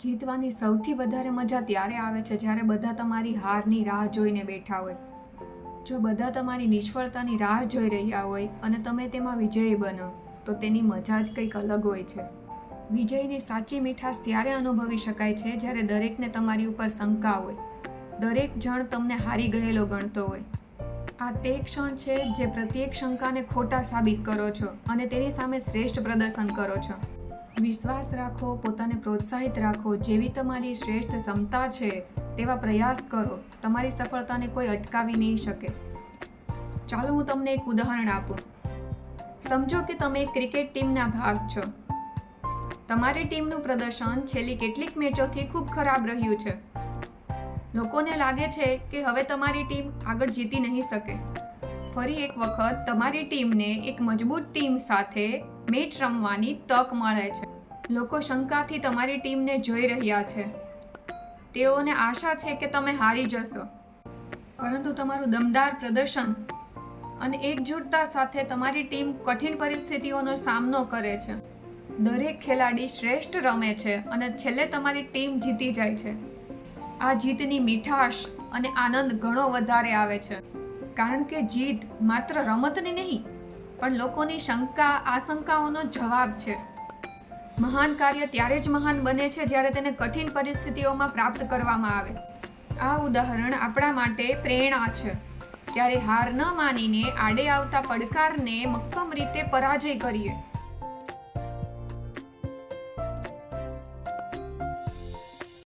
જીતવાની સૌથી વધારે મજા ત્યારે આવે છે જ્યારે બધા તમારી હારની રાહ જોઈને બેઠા હોય. જો બધા તમારી નિષ્ફળતાની રાહ જોઈ રહ્યા હોય અને તમે તેમાં વિજયી બનો, તો તેની મજા જ કંઈક અલગ હોય છે. વિજયની સાચી મીઠાશ ત્યારે અનુભવી શકાય છે જ્યારે દરેકને તમારી ઉપર શંકા હોય. દરેક જણ તમને હારી ગયેલો ગણતો હોય. આ તે ક્ષણ છે જે પ્રત્યેક શંકાને ખોટા સાબિત કરો છો અને તેની સામે શ્રેષ્ઠ પ્રદર્શન કરો છો. વિશ્વાસ રાખો, પોતાને પ્રોત્સાહિત રાખો. જેવી તમારી શ્રેષ્ઠ ક્ષમતા છે, તેવા પ્રયાસ કરો. તમારી સફળતાને કોઈ અટકાવી નહીં શકે. ચાલો હું તમને એક ઉદાહરણ આપું. સમજો કે તમે ક્રિકેટ ટીમના ભાગ છો. તમારી ટીમનું પ્રદર્શન છેલ્લી કેટલીક મેચોથી ખૂબ ખરાબ રહ્યું છે. લોકોને લાગે છે કે હવે તમારી ટીમ આગળ જીતી નહીં શકે. ફરી એક વખત તમારી ટીમને એક મજબૂત ટીમ સાથે મેચ રમવાની તક મળે છે. લોકો શંકાથી તમારી ટીમને જોઈ રહ્યા છે. તેઓને આશા છે કે તમે હારી જશો. પરંતુ તમારું દમદાર પ્રદર્શન અને એકજૂટતા સાથે તમારી ટીમ કઠિન પરિસ્થિતિઓનો સામનો કરે છે. દરેક ખેલાડી શ્રેષ્ઠ રમે છે અને છેલ્લે તમારી ટીમ જીતી જાય છે. આ જીતની મીઠાશ અને આનંદ ઘણો વધારે આવે છે. કારણ કે જીત માત્ર રમતની નહીં પણ લોકોની શંકા, આશંકાઓનો જવાબ છે. મહાન કાર્ય ત્યારે જ મહાન બને છે જ્યારે તેને કઠિન પરિસ્થિતિઓમાં પ્રાપ્ત કરવામાં આવે. આ ઉદાહરણ આપણા માટે પ્રેરણા છે. ક્યારે હાર ન માનીને આડે આવતા પડકારને મક્કમ રીતે પરાજય કરીએ.